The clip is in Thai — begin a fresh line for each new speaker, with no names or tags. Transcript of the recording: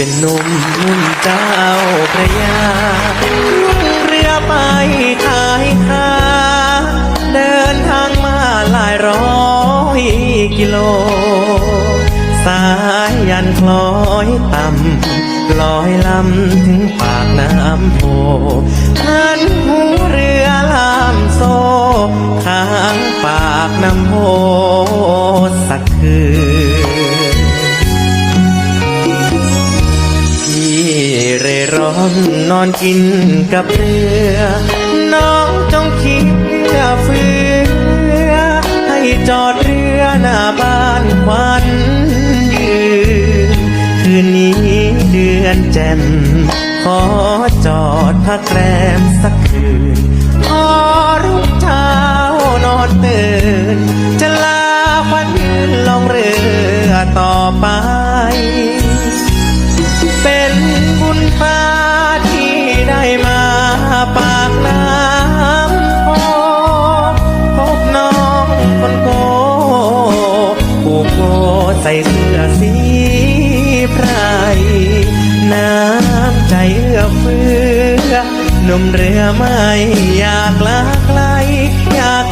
เป็นนมนุ่นเจ้าพระยาล่องเรือไปขายคาเดินทางมาหลายร้อยกิโล สายยันคล้อยต่ำลอยลำถึงปากน้ำโพพันหูเรือลามโซ ข้างปากน้ำโพสักคืน ร้อนนอนกินกับเรือ น้องจงคิดเพื่อเฟือให้จอดเรือหน้าบ้านควันยืนคืนนี้เดือนแจ่มขอจอดพักแรมสักคืน ส่เสื้อสีไพรน้ำใจเอื้อเฟื้อหนุ่มเรือไม่อยากลาไกลอยาก